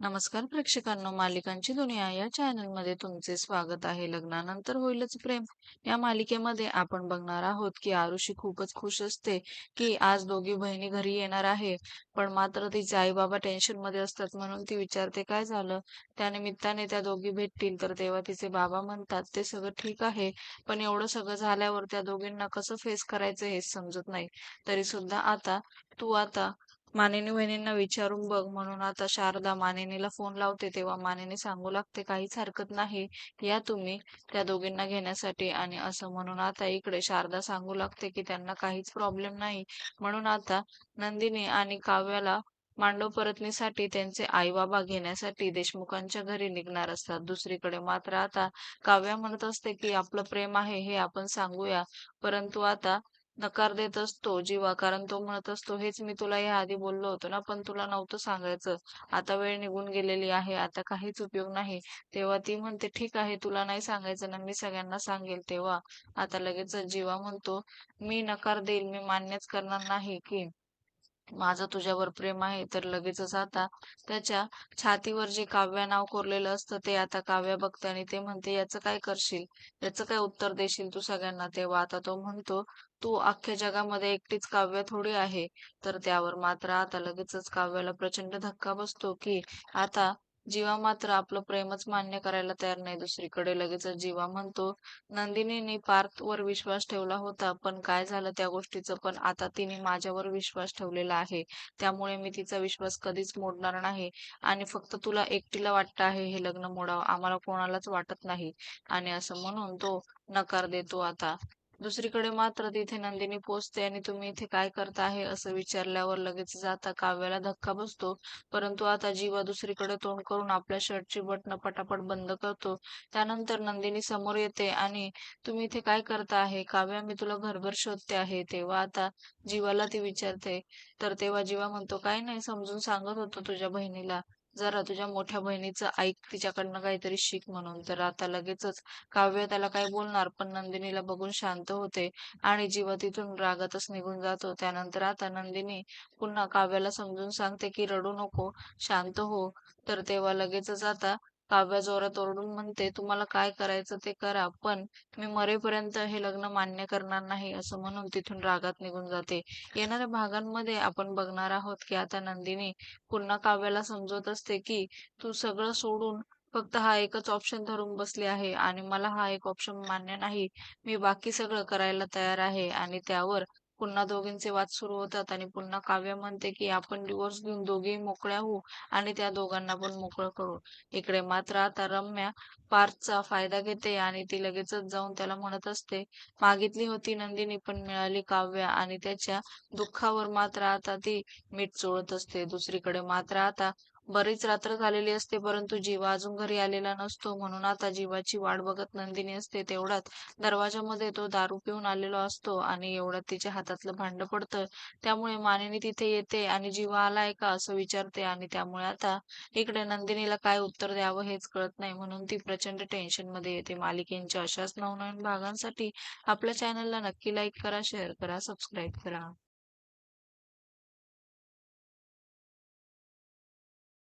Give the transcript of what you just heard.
नमस्कार प्रेक्षकांनो मालिकांची दुनिया या चॅनलमध्ये तुमचे स्वागत आहे. लग्नानंतर होईलच प्रेम. या मालिकेमध्ये आपण बघणार आहोत की आरुषी खूपच खुश असते की आज दोघी बहिणी घरी येणार आहे. पण मात्र तिचे आई बाबा टेन्शनमध्ये असतात म्हणून ती विचारते काय झालं? त्या निमित्ताने त्या दोघी भेटतील. तर तेव्हा तिचे बाबा म्हणतात ते सगळं ठीक आहे पण एवढं सगळं झाल्यावर त्या दोघींना कसं फेस करायचं हेच समजत नाही. तरी सुद्धा आता तू आता मानेनी वहिनींना विचारून बघ म्हणून आता शारदा मानेनीला फोन लावते तेव्हा मानेनी सांगू लागते काहीच हरकत नाही या तुम्ही त्या दोघींना घेण्यासाठी. आणि असं म्हणून आता इकडे शारदा सांगू लागते की त्यांना काहीच प्रॉब्लेम नाही. म्हणून आता नंदिनी आणि काव्याला मांडव परतनीसाठी त्यांचे आई बाबा घेण्यासाठी देशमुखांच्या घरी निघणार असतात. दुसरीकडे मात्र आता काव्या म्हणत असते की आपलं प्रेम आहे हे आपण सांगूया. परंतु आता नकार देत असतो जीवा कारण तो म्हणत असतो हेच मी तुला या आधी बोललो होतो ना पण तुला नव्हतं सांगायचं. आता वेळ निघून गेलेली आहे आता काहीच उपयोग नाही. तेव्हा ती म्हणते ठीक आहे तुला नाही सांगायचं ना मी सगळ्यांना सांगेल तेव्हा. आता लगेच जीवा म्हणतो मी नकार देईल मी मान्यच करणार नाही की माझं तुझ्यावर प्रेम आहे तर लगेचच आता त्याच्या छातीवर जे काव्या नाव कोरलेलं असतं ते आता काव्या बघते आणि ते म्हणते याचं काय करशील? याचं काय उत्तर देशील तू सगळ्यांना? तेव्हा आता तो म्हणतो तू अख्ख्या जगामध्ये एकटीच काव्य थोडी आहे. तर त्यावर मात्र आता लगेचच काव्याला प्रचंड धक्का बसतो की आता जीवा मात्र आपलं प्रेमच मान्य करायला तयार नाही. दुसरीकडे लगेच जीवा म्हणतो नंदिनीने वर विश्वास ठेवला होता पण काय झालं त्या गोष्टीचं? पण आता तिने माझ्यावर विश्वास ठेवलेला आहे. त्यामुळे मी तिचा विश्वास कधीच मोडणार नाही. आणि फक्त तुला एकटीला वाटतं आहे हे लग्न मोडावं. आम्हाला कोणालाच वाटत नाही. आणि असं म्हणून तो नकार देतो आता. दुसरीकडे मात्र तिथे नंदिनी पोचते आणि तुम्ही इथे काय करता आहे असं विचारल्यावर लगेच जाता काव्याला धक्का बसतो. परंतु आता जीवा दुसरीकडे तोंड करून आपल्या शर्टची बटन पटापट बंद करतो. त्यानंतर नंदिनी समोर येते आणि तुम्ही इथे काय करता आहे? काव्या मी तुला घरभर शोधते आहे. तेव्हा आता जीवाला ती विचारते. तर तेव्हा जीवा म्हणतो काय नाही समजून सांगत होतो तुझ्या बहिणीला. जरा तुझ्या मोठ्या बहिणीचं ऐक तिच्याकडनं काहीतरी शिक म्हणून तर आता लगेचच काव्य त्याला काय बोलणार पण नंदिनीला बघून शांत होते आणि जीवा तिथून रागातच निघून जातो. त्यानंतर आता नंदिनी पुन्हा काव्याला समजून सांगते की रडू नको शांत हो. तर तेव्हा लगेचच आता काव्या जोरात ओरडून म्हणते तुम्हाला काय करायचं ते करा पण मी मरेपर्यंत हे लग्न मान्य करणार नाही असं म्हणून तिथून रागात निघून जाते. येणाऱ्या भागांमध्ये आपण बघणार आहोत की आता नंदिनी पुन्हा काव्याला समजवत असते की तू सगळं सोडून फक्त हा एकच ऑप्शन धरून बसली आहे आणि मला हा एक ऑप्शन मान्य नाही. मी बाकी सगळं करायला तयार आहे आणि त्यावर पुन्हा दोघींचे वाद सुरू होतात आणि पुन्हा काव्य म्हणते की आपण डिवोर्स घेऊन दोघेही मोकळ्या होऊ आणि त्या दोघांना पण मोकळं करू. इकडे मात्र आता रम्या पार्थचा फायदा घेते आणि ती लगेचच जाऊन त्याला म्हणत असते मागितली होती नंदिनी पण मिळाली काव्य. आणि त्याच्या दुःखावर मात्र आता ती मीठ चोळत असते. दुसरीकडे मात्र आता बरीच रात्र झालेली असते परंतु जीवा अजून घरी आलेला नसतो. म्हणून आता जीवाची वाट बघत नंदिनी असते. तेवढ्यात दरवाजामध्ये तो दारू पिऊन आलेला असतो आणि एवढ्यात तिच्या हातातलं भांड पडतं. त्यामुळे मानिनी तिथे येते आणि जीवा आलाय का असं विचारते आणि त्यामुळे आता इकडे नंदिनीला काय उत्तर द्यावं हेच कळत नाही. म्हणून ती प्रचंड टेन्शनमध्ये येते. मालिकेंच्या अशाच नवनवीन भागांसाठी आपल्या चॅनलला नक्की लाईक करा शेअर करा सबस्क्राईब करा.